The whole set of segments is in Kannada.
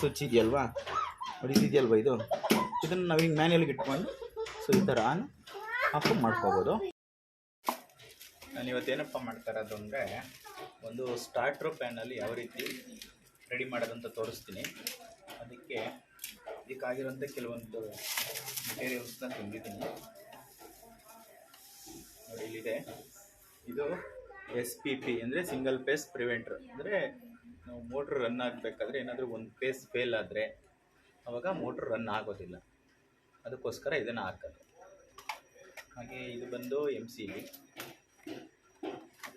ಸ್ವಿಚ್ ಇದೆಯಲ್ವಾ ನೋಡಿ ಇದು? ಇದನ್ನು ನಾವು ಹಿಂಗೆ ಮ್ಯಾನ್ಯಲ್ಗೆ ಇಟ್ಕೊಂಡು ಸೊ ಈ ಥರ ಆನ್ ಆಫ್ ಮಾಡ್ಕೋಬೋದು. ನಾನು ಇವತ್ತೇನಪ್ಪ ಮಾಡ್ತಾ ಇರೋದು ಅಂದರೆ, ಒಂದು ಸ್ಟಾರ್ಟ್ರ್ ಪ್ಯಾನಲ್ಲಿ ಯಾವ ರೀತಿ ರೆಡಿ ಮಾಡೋದಂತ ತೋರಿಸ್ತೀನಿ. ಅದಕ್ಕೆ ಇದಕ್ಕಾಗಿರೋಂಥ ಕೆಲವೊಂದು ಮೆಟೀರಿಯಲ್ಸ್ನ ತಂದಿದ್ದೀನಿ. ನೋಡಿ, ಇಲ್ಲಿದೆ. ಇದು ಎಸ್ ಪಿ ಪಿ ಅಂದರೆ ಸಿಂಗಲ್ ಪೇಸ್ ಪ್ರಿವೆಂಟ್ರ್ ಅಂದರೆ ನಾವು ಮೋಟ್ರ್ ರನ್ ಆಗಬೇಕಾದ್ರೆ ಏನಾದರೂ ಒಂದು ಫೇಸ್ ಫೇಲ್ ಆದರೆ ಅವಾಗ ಮೋಟ್ರ್ ರನ್ ಆಗೋದಿಲ್ಲ. ಅದಕ್ಕೋಸ್ಕರ ಇದನ್ನು ಹಾಕೋದು. ಹಾಗೆ ಇದು ಬಂದು ಎಂ ಸಿ ಬಿ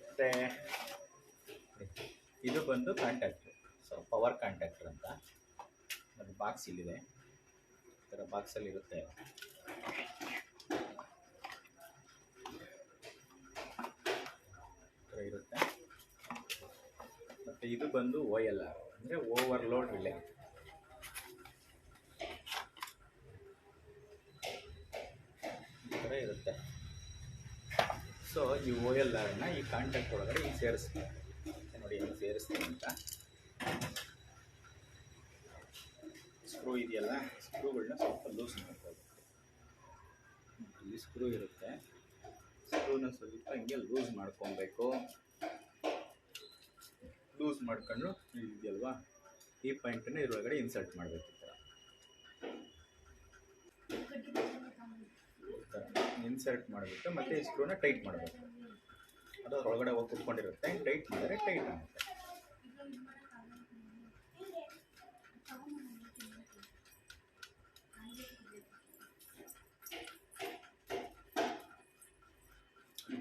ಮತ್ತು ಇದು ಬಂದು ಕಾಂಟ್ಯಾಕ್ಟ್ರು ಸೊ ಪವರ್ ಕಾಂಟ್ಯಾಕ್ಟ್ರ್ ಅಂತ. ಅದು ಬಾಕ್ಸ್ ಇಲ್ಲಿದೆ. ಈ ಥರ ಬಾಕ್ಸಲ್ಲಿ ಇರುತ್ತೆ ಈ ಥರ ಇರುತ್ತೆ ಮತ್ತು ಇದು ಬಂದು ಓ ಎಲ್ ಆರ್ ಅಂದರೆ ಓವರ್ಲೋಡ್ ರಿಲೇ ಈ ಥರ ಇರುತ್ತೆ. ಸೊ ಈ ಓ ಎಲ್ ಆರ್ನ ಈ ಕಾಂಟ್ಯಾಕ್ಟ್ ಒಳಗಡೆ ಈಗ ಸೇರಿಸ್ತೀನಿ. ನೋಡಿ ಹಿಂಗೆ ಸೇರಿಸ್ತೀನಿ ಅಂತ. ಸ್ಕ್ರೂ ಇದೆಯಲ್ಲ ಸ್ಕ್ರೂಗಳನ್ನ ಸ್ವಲ್ಪ ಲೂಸ್ ಮಾಡ್ಕೋಬೇಕು ಇಲ್ಲಿ ಸ್ಕ್ರೂ ಇರುತ್ತೆ. ಸ್ಕ್ರೂನ ಸ್ವಲ್ಪ ಹಿಂಗೆ ಲೂಸ್ ಮಾಡ್ಕೊಬೇಕು ಲೂಸ್ ಮಾಡ್ಕೊಂಡು ಇದೆಯಲ್ವಾ ಈ ಪಾಯಿಂಟನ್ನು ಇದರೊಳಗಡೆ ಇನ್ಸರ್ಟ್ ಮಾಡಬೇಕು ಈ ಥರ ಇನ್ಸರ್ಟ್ ಮಾಡಿಬಿಟ್ಟು ಮತ್ತೆ ಈ ಸ್ಕ್ರೂನ ಟೈಟ್ ಮಾಡಬೇಕು. ಅದು ಅದ್ರೊಳಗಡೆ ಹೋಗಿ ಕುತ್ಕೊಂಡಿರುತ್ತೆ. ಟೈಟ್ ಮಾಡಿದರೆ ಟೈಟ್ ಆಗುತ್ತೆ.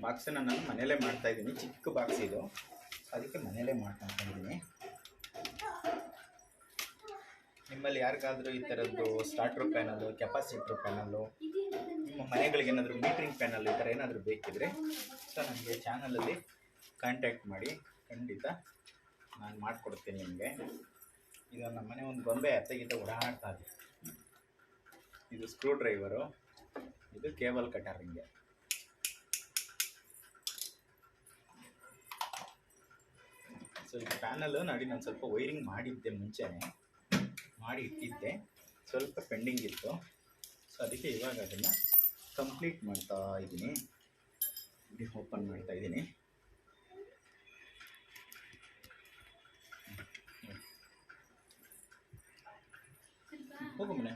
ಬಾಕ್ಸನ್ನು ನಾನು ಮನೇಲೇ ಮಾಡ್ತಾ ಇದ್ದೀನಿ. ಚಿಕ್ಕ ಬಾಕ್ಸ್ ಇದು. ಅದಕ್ಕೆ ಮನೆಯಲ್ಲೇ ಮಾಡ್ಕೊಂಡಿದ್ದೀನಿ ನಿಮ್ಮಲ್ಲಿ ಯಾರಿಗಾದರೂ ಈ ಥರದ್ದು ಸ್ಟಾರ್ಟ್ರ್ ಪ್ಯಾನಲ್ಲು ಕೆಪಾಸಿಟ್ರ್ ಪ್ಯಾನಲ್ಲು ನಿಮ್ಮ ಮನೆಗಳಿಗೆ ಏನಾದರೂ ಮೀಟ್ರಿಂಗ್ ಪ್ಯಾನಲ್ ಈ ಥರ ಏನಾದರೂ ಬೇಕಿದ್ರೆ ಸೊ ನನಗೆ ಚಾನಲಲ್ಲಿ ಕಾಂಟ್ಯಾಕ್ಟ್ ಮಾಡಿ. ಖಂಡಿತ ನಾನು ಮಾಡಿಕೊಡ್ತೀನಿ ನಿಮಗೆ. ಇದು ನಮ್ಮ ಮನೆ ಒಂದು ಗೊಂಬೆ ಅತ್ತಗಿತ ಓಡಾಡ್ತಾ ಇದೆ. ಇದು ಸ್ಕ್ರೂ ಡ್ರೈವರು ಇದು ಕೇಬಲ್ ಕಟರ್ ಹಿಂಗೆ ಸೊ ಈ ಪ್ಯಾನಲ್ಲು ನೋಡಿ ನಾನು ಸ್ವಲ್ಪ ವೈರಿಂಗ್ ಮಾಡಿದ್ದೆ ಮುಂಚೆನೇ. ಮಾಡಿ ಇಟ್ಟಿದ್ದೆ. ಸ್ವಲ್ಪ ಪೆಂಡಿಂಗ್ ಇತ್ತು. ಸೊ ಅದಕ್ಕೆ ಇವಾಗ ಅದನ್ನು ಕಂಪ್ಲೀಟ್ ಮಾಡ್ತಾ ಇದ್ದೀನಿ. ಓಪನ್ ಮಾಡ್ತಾ ಇದ್ದೀನಿ. ಹೋಗು ಮನೆ.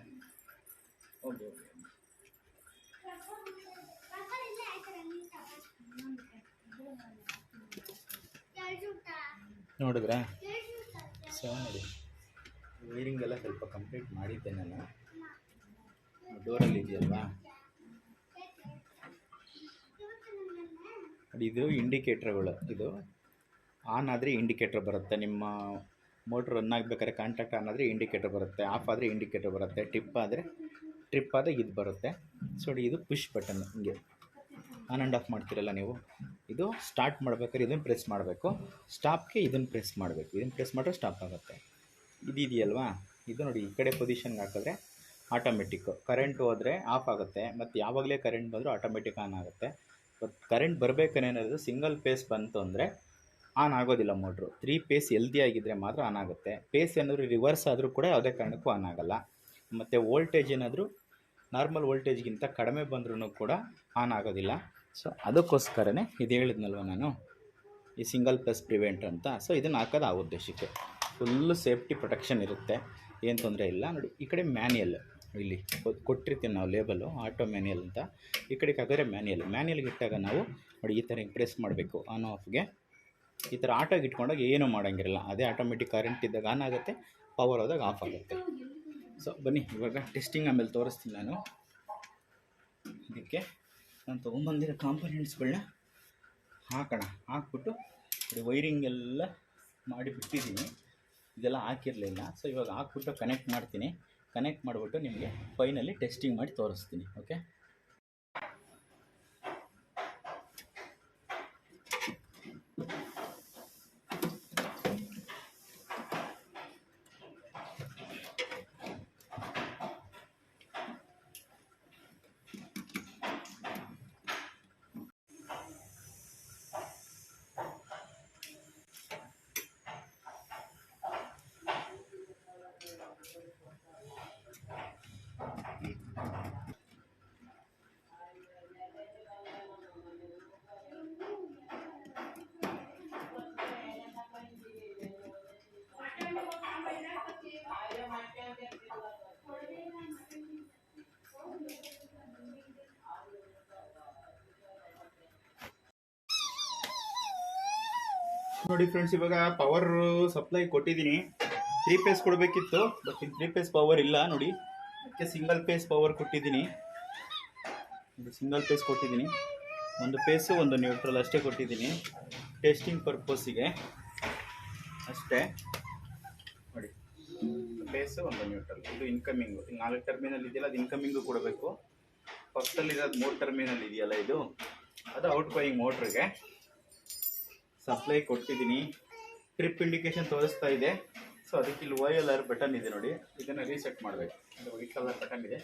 ಹೋಗಿ ಹೋಗಿ. ನೋಡಿದ್ರಾ ಸೊ ನೋಡಿ ವೈರಿಂಗ್ ಎಲ್ಲ ಸ್ವಲ್ಪ ಕಂಪ್ಲೀಟ್ ಮಾಡಿದ್ದೆ ನಾನು. ಡೋರಲ್ಲಿ ಇದೆಯಲ್ವಾ? ಇದು ಇಂಡಿಕೇಟ್ರ್ಗಳು ಇದು ಆನ್ ಆದರೆ ಇಂಡಿಕೇಟ್ರ್ ಬರುತ್ತೆ. ನಿಮ್ಮ ಮೋಟ್ರ್ ರನ್ ಆಗಬೇಕಾದ್ರೆ ಕಾಂಟ್ಯಾಕ್ಟ್ ಆನ್ ಆದರೆ ಇಂಡಿಕೇಟ್ರ್ ಬರುತ್ತೆ. ಆಫ್ ಆದರೆ ಇಂಡಿಕೇಟ್ರ್ ಬರುತ್ತೆ. ಟಿಪ್ ಆದರೆ ಟ್ರಿಪ್ ಆದರೆ ಇದು ಬರುತ್ತೆ. ಸೊ ಇದು ಪುಷ್ ಬಟನ್ ಹಿಂಗೆ ಆನ್ ಆ್ಯಂಡ್ ಆಫ್ ಮಾಡ್ತೀರಲ್ಲ ನೀವು. ಇದು ಸ್ಟಾರ್ಟ್ ಮಾಡ್ಬೇಕಾದ್ರೆ ಇದನ್ನು ಪ್ರೆಸ್ ಮಾಡಬೇಕು. ಸ್ಟಾಪ್ಗೆ ಇದನ್ನು ಪ್ರೆಸ್ ಮಾಡಬೇಕು. ಇದನ್ನು ಪ್ರೆಸ್ ಮಾಡಿದ್ರೆ ಸ್ಟಾಪ್ ಆಗುತ್ತೆ. ಇದಿದೆಯಲ್ವಾ? ಇದು ನೋಡಿ, ಈ ಕಡೆ ಪೊಸಿಷನ್ಗೆ ಹಾಕಿದ್ರೆ ಆಟೋಮೆಟಿಕ್ಕು ಕರೆಂಟ್ ಹೋದರೆ ಆಫ್ ಆಗುತ್ತೆ. ಮತ್ತು ಯಾವಾಗಲೇ ಕರೆಂಟ್ ಬಂದರೂ ಆಟೋಮೆಟಿಕ್ ಆನ್ ಆಗುತ್ತೆ. ಬಟ್ ಕರೆಂಟ್ ಬರಬೇಕೇನಾದ್ರು ಸಿಂಗಲ್ ಪೇಸ್ ಬಂತು ಅಂದರೆ ಆನ್ ಆಗೋದಿಲ್ಲ ಮೋಟ್ರು ತ್ರೀ ಪೇಸ್ ಎಲ್ದಿ ಆಗಿದ್ದರೆ ಮಾತ್ರ ಆನ್ ಆಗುತ್ತೆ. ಪೇಸ್ ಏನಾದರೂ ರಿವರ್ಸ್ ಆದರೂ ಕೂಡ ಯಾವುದೇ ಕಾರಣಕ್ಕೂ ಆನ್ ಆಗಲ್ಲ. ಮತ್ತು ವೋಲ್ಟೇಜ್ ಏನಾದರೂ ನಾರ್ಮಲ್ ವೋಲ್ಟೇಜ್ಗಿಂತ ಕಡಿಮೆ ಬಂದ್ರೂ ಕೂಡ ಆನ್ ಆಗೋದಿಲ್ಲ. ಸೊ ಅದಕ್ಕೋಸ್ಕರನೇ ಇದು ಹೇಳಿದ್ನಲ್ವ ನಾನು? ಈ ಸಿಂಗಲ್ ಪ್ಲಸ್ ಪ್ರಿವೆಂಟ್ ಅಂತ. ಸೊ ಇದನ್ನು ಹಾಕೋದು ಆ ಉದ್ದೇಶಕ್ಕೆ. ಫುಲ್ಲು ಸೇಫ್ಟಿ ಪ್ರೊಟೆಕ್ಷನ್ ಇರುತ್ತೆ. ಏನು ತೊಂದರೆ ಇಲ್ಲ. ನೋಡಿ, ಈ ಕಡೆ ಮ್ಯಾನ್ಯಲ್ ಇಲ್ಲಿ ಕೊಟ್ಟಿರ್ತೀವಿ ನಾವು ಲೇಬಲ್ಲು ಆಟೋ ಮ್ಯಾನ್ಯಲ್ ಅಂತ. ಈ ಕಡೆಗೆ ಹಾಕಿದ್ರೆ ಮ್ಯಾನ್ಯಲ್ ಮ್ಯಾನ್ಯಲ್ಗೆ ಇಟ್ಟಾಗ ನಾವು, ನೋಡಿ, ಈ ಥರ ಪ್ರೆಸ್ ಮಾಡಬೇಕು ಆನ್ ಆಫ್ಗೆ ಈ ಥರ ಆಟೋಗೆ ಇಟ್ಕೊಂಡಾಗ ಏನೂ ಮಾಡೋಂಗಿರಲ್ಲ. ಅದೇ ಆಟೋಮೆಟಿಕ್ ಕರೆಂಟ್ ಇದ್ದಾಗ ಆನ್ ಆಗುತ್ತೆ ಪವರ್ ಹೋದಾಗ ಆಫ್ ಆಗುತ್ತೆ. ಸೊ ಬನ್ನಿ, ಇವಾಗ ಟೆಸ್ಟಿಂಗ್ ಆಮೇಲೆ ತೋರಿಸ್ತೀನಿ ನಾನು. ಇದಕ್ಕೆ. ನಾನು ತೊಗೊಂಬಂದಿರೋ ಕಾಂಪೊನೆಂಟ್ಸ್ಗಳನ್ನ ಹಾಕೋಣ. ಹಾಕ್ಬಿಟ್ಟು ವೈರಿಂಗ್ ಎಲ್ಲ ಮಾಡಿ ಬಿಟ್ಟಿದ್ದೀನಿ. ಇದೆಲ್ಲ ಹಾಕಿರಲಿಲ್ಲ. ಸೊ ಇವಾಗ ಹಾಕ್ಬಿಟ್ಟು ಕನೆಕ್ಟ್ ಮಾಡ್ತೀನಿ. ಕನೆಕ್ಟ್ ಮಾಡಿಬಿಟ್ಟು ನಿಮಗೆ ಫೈನಲಿ ಟೆಸ್ಟಿಂಗ್ ಮಾಡಿ ತೋರಿಸ್ತೀನಿ. ಓಕೆ ನೋಡಿ ಫ್ರೆಂಡ್ಸ್ ಇವಾಗ ಪವರ್ ಸಪ್ಲೈ ಕೊಟ್ಟಿದ್ದೀನಿ. ತ್ರೀ ಪೇಸ್ ಕೊಡಬೇಕಿತ್ತು ಬಟ್ ತ್ರೀ ಪೇಸ್ ಪವರ್ ಇಲ್ಲ ನೋಡಿ. ಅದಕ್ಕೆ ಸಿಂಗಲ್ ಪೇಸ್ ಪವರ್ ಕೊಟ್ಟಿದ್ದೀನಿ. ಸಿಂಗಲ್ ಪೇಸ್ ಕೊಟ್ಟಿದ್ದೀನಿ. ಒಂದು ಪೇಸು ಒಂದು ನ್ಯೂಟ್ರಲ್ ಅಷ್ಟೇ ಕೊಟ್ಟಿದ್ದೀನಿ. ಟೆಸ್ಟಿಂಗ್ ಪರ್ಪಸ್ಸಿಗೆ ಅಷ್ಟೇ. ನೋಡಿ. ಪೇಸು ಒಂದು ನ್ಯೂಟ್ರಲ್ ಇದು ಇನ್ಕಮಿಂಗು ನಾಲ್ಕು ಟರ್ಮಿನಲ್ ಇದೆಯಲ್ಲ, ಅದು ಇನ್ಕಮಿಂಗು ಕೊಡಬೇಕು. ಪಕ್ಕದಲ್ಲಿರೋದು ಮೂರು ಟರ್ಮಿನಲ್ ಇದೆಯಲ್ಲ ಇದು. ಅದು ಔಟ್ ಗೋಯಿಂಗ್ ಮೋಟ್ರಿಗೆ ಸಪ್ಲೈ ಕೊಟ್ಟಿದ್ದೀನಿ. ಟ್ರಿಪ್ ಇಂಡಿಕೇಶನ್ ತೋರಿಸ್ತಾ ಇದೆ. ಸೊ ಅದಕ್ಕೆ ಇಲ್ಲಿ ವೈ ಎಲ್ ಆರ್ ಬಟನ್ ಇದೆ ನೋಡಿ. ಇದನ್ನು ರೀಸೆಟ್ ಮಾಡಬೇಕು. ಅದು ವೈಟ್ ಕಲರ್ ಬಟನ್ ಇದೆ.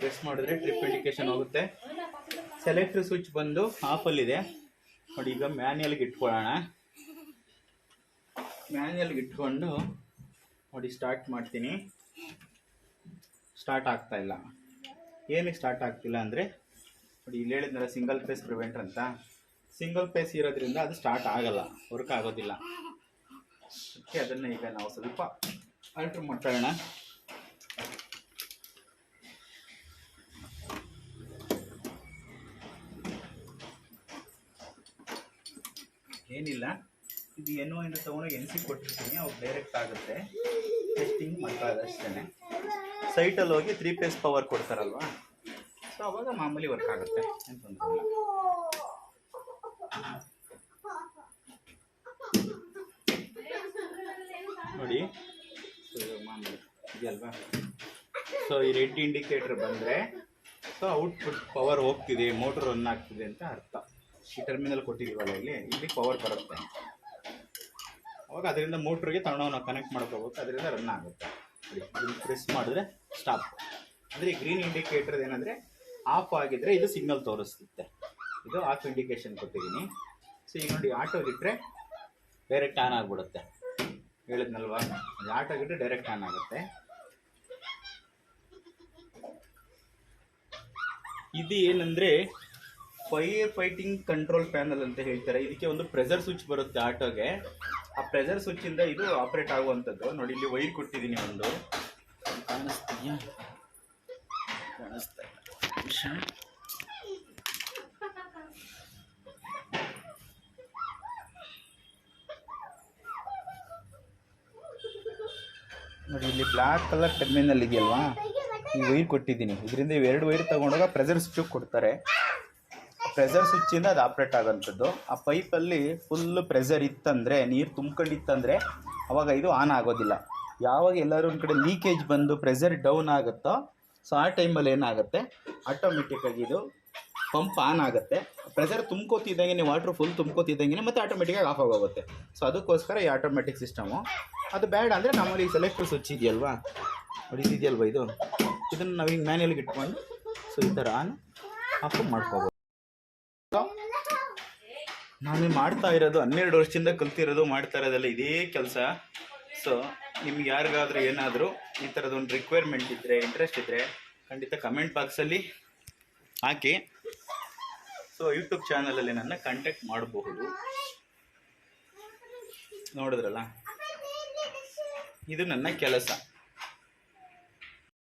ಪ್ರೆಸ್ ಮಾಡಿದ್ರೆ ಟ್ರಿಪ್ ಇಂಡಿಕೇಶನ್ ಹೋಗುತ್ತೆ. ಸೆಲೆಕ್ಟ್ರ್ ಸ್ವಿಚ್ ಬಂದು ಆಫಲ್ಲಿದೆ ನೋಡಿ, ಈಗ ಮ್ಯಾನ್ಯಲ್ಗೆ ಇಟ್ಕೊಳ್ಳೋಣ. ಮ್ಯಾನ್ಯಲ್ಗೆ ಇಟ್ಕೊಂಡು ನೋಡಿ ಸ್ಟಾರ್ಟ್ ಮಾಡ್ತೀನಿ. ಸ್ಟಾರ್ಟ್ ಆಗ್ತಾ ಇಲ್ಲ. ಏನಕ್ಕೆ ಸ್ಟಾರ್ಟ್ ಆಗ್ತಿಲ್ಲ ಅಂದರೆ, ನೋಡಿ, ಇಲ್ಲಿ ಹೇಳಿದ್ನಲ್ಲ ಸಿಂಗಲ್ ಫೇಸ್ ಪ್ರಿವೆಂಟರ್ ಅಂತ. ಸಿಂಗಲ್ ಫೇಸ್ ಇರೋದ್ರಿಂದ ಅದು ಸ್ಟಾರ್ಟ್ ಆಗಲ್ಲ. ವರ್ಕ್ ಆಗೋದಿಲ್ಲ. ಅದಕ್ಕೆ ಅದನ್ನು ಈಗ ನಾವು ಸ್ವಲ್ಪ ಆಲ್ಟ್ರ್ ಮಾಡ್ಕೊಳ್ಳೋಣ. ಏನಿಲ್ಲ. ಇದು ಏನೋ ಏನು ತೊಗೊಂಡೋಗಿ ಎನ್ಸಿ ಕೊಟ್ಟಿರ್ತೀನಿ. ಅವ್ರು ಡೈರೆಕ್ಟ್ ಆಗುತ್ತೆ. ಟೆಸ್ಟಿಂಗ್ ಮಾಡ್ಕೊಳ್ಳೋದು ಅಷ್ಟೇ ಸೈಟಲ್ಲಿ ಹೋಗಿ ತ್ರೀ ಪೇಸ್ ಪವರ್ ಕೊಡ್ತಾರಲ್ವಾ? ಸೊ ಅವಾಗ ಮಾಮೂಲಿ ವರ್ಕ್ ಆಗುತ್ತೆ. ಏನು ತೊಂದರೆ ಇಲ್ಲ. ನೋಡಿ. ಸೊ ಇದೆಯಲ್ವಾ ಸೊ ಈ ರೆಡ್ ಇಂಡಿಕೇಟರ್ ಬಂದರೆ ಸೊ ಔಟ್ಪುಟ್ ಪವರ್ ಹೋಗ್ತಿದೆ ಮೋಟ್ರ್ ರನ್ ಆಗ್ತಿದೆ ಅಂತ ಅರ್ಥ. ಈ ಟರ್ಮಿನಲ್ ಕೊಟ್ಟಿದ್ದೀವಲ್ಲ ಇಲ್ಲಿ ಇಲ್ಲಿ ಪವರ್ ಬರುತ್ತೆ. ಅವಾಗ ಅದರಿಂದ ಮೋಟ್ರಿಗೆ ತಗೊಂಡು ನಾವು ಕನೆಕ್ಟ್ ಮಾಡ್ಕೋಬೇಕು, ಅದರಿಂದ ರನ್ ಆಗುತ್ತೆ. ಪ್ರೆಸ್ ಮಾಡಿದ್ರೆ ಸ್ಟಾಪ್ ಅಂದರೆ ಗ್ರೀನ್ ಇಂಡಿಕೇಟರ್ ಏನಂದರೆ ಆಫ್ ಆಗಿದ್ರೆ ಇದು ಸಿಗ್ನಲ್ ತೋರಿಸುತ್ತೆ. ಇದು ಆಫ್ ಇಂಡಿಕೇಶನ್ ಕೊಟ್ಟಿದ್ದೀನಿ. ಸೊ ಈಗ ನೋಡಿ ಆಟೋಗಿಟ್ರೆ ಡೈರೆಕ್ಟ್ ಆನ್ ಆಗಿಬಿಡುತ್ತೆ. ಹೇಳಿದ್ನಲ್ವಾ? ಅದು ಆಗಿಟ್ಟು ಡೈರೆಕ್ಟ್ ಆನ್ ಆಗುತ್ತೆ. ಇದು ಏನಂದ್ರೆ ಫೈರ್ ಫೈಟಿಂಗ್ ಕಂಟ್ರೋಲ್ ಪ್ಯಾನಲ್ ಅಂತ ಹೇಳ್ತಾರೆ. ಇದಕ್ಕೆ ಒಂದು ಪ್ರೆಸರ್ ಸ್ವಿಚ್ ಬರುತ್ತೆ ಆಟೋಗೆ. ಆ ಪ್ರೆಸರ್ ಸ್ವಿಚ್ ಇಂದ ಇದು ಆಪರೇಟ್ ಆಗುವಂಥದ್ದು. ನೋಡಿ, ಇಲ್ಲಿ ವೈರ್ ಕೊಟ್ಟಿದ್ದೀನಿ ಒಂದು. ಕಾಣಿಸ್ತೀಯ ಕಾಣಿಸ್ತಾ ನೋಡಿ, ಇಲ್ಲಿ ಬ್ಲ್ಯಾಕ್ ಕಲರ್ ಟರ್ಮಿನಲ್ ಇದೆಯಲ್ವಾ? ಈ ವೈರ್ ಕೊಟ್ಟಿದ್ದೀನಿ. ಇದರಿಂದ ಎರಡು ವೈರ್ ತಗೊಂಡಾಗ ಪ್ರೆಸರ್ ಸ್ವಿಚ್ ಕೊಡ್ತಾರೆ. ಪ್ರೆಷರ್ ಸ್ವಿಚ್ಚಿಂದ ಅದು ಆಪ್ರೇಟ್ ಆಗೋಂಥದ್ದು. ಆ ಪೈಪಲ್ಲಿ ಫುಲ್ ಪ್ರೆಸರ್ ಇತ್ತಂದರೆ, ನೀರು ತುಂಬ್ಕೊಂಡಿತ್ತಂದರೆ, ಅವಾಗ ಇದು ಆನ್ ಆಗೋದಿಲ್ಲ. ಯಾವಾಗ ಎಲ್ಲರೂ ಒಂದು ಕಡೆ ಲೀಕೇಜ್ ಬಂದು ಪ್ರೆಸರ್ ಡೌನ್ ಆಗುತ್ತೋ ಸೊ ಆ ಟೈಮಲ್ಲಿ ಏನಾಗುತ್ತೆ? ಆಟೋಮೆಟಿಕ್ಕಾಗಿ ಇದು ಪಂಪ್ ಆನ್ ಆಗುತ್ತೆ. ಪ್ರೆಷರ್ ತುಂಬ್ಕೋತಿದ್ದಂಗೆ, ನೀವು ವಾಟ್ರ್ ಫುಲ್ ತುಂಬ್ಕೋತಿದ್ದಂಗೆ ಮತ್ತೆ ಆಟೋಮೆಟಿಕಾಗಿ ಆಫ್ ಆಗೋಗುತ್ತೆ. ಸೊ ಅದಕ್ಕೋಸ್ಕರ ಈ ಆಟೋಮೆಟಿಕ್ ಸಿಸ್ಟಮು ಅದು ಬೇಡ ಅಂದರೆ ನಮ್ಮಲ್ಲಿ ಸೆಲೆಕ್ಟರ್ ಸ್ವಿಚ್ ಇದೆಯಲ್ವಾ? ನೋಡಿ, ಇದೆಯಲ್ವಾ ಇದು? ಇದನ್ನು ನಾವು ಹಿಂಗೆ ಮ್ಯಾನ್ಯಲ್ಗೆ ಇಟ್ಕೊಂಡು ಸೊ ಈ ಥರ ಆನ್ ಆಫ್ ಮಾಡ್ಕೋಬೋದು. ನಾನು ಮಾಡ್ತಾ ಇರೋದು ಹನ್ನೆರಡು ವರ್ಷದಿಂದ ಕಲ್ತಿರೋದು, ಮಾಡ್ತಾ ಇರೋದೆಲ್ಲ ಇದೇ ಕೆಲಸ. ಸೊ ನಿಮ್ಗೆ ಯಾರಿಗಾದರೂ ಏನಾದರೂ ಈ ಥರದೊಂದು ರಿಕ್ವೈರ್ಮೆಂಟ್ ಇದ್ದರೆ ಇಂಟ್ರೆಸ್ಟ್ ಇದ್ದರೆ ಖಂಡಿತ ಕಮೆಂಟ್ ಬಾಕ್ಸಲ್ಲಿ ಹಾಕಿ ಸೊ ಯೂಟ್ಯೂಬ್ ಚಾನಲಲ್ಲಿ ನನ್ನ ಕಾಂಟ್ಯಾಕ್ಟ್ ಮಾಡಬಹುದು. ನೋಡಿದ್ರಲ್ಲ? ಇದು ನನ್ನ ಕೆಲಸ.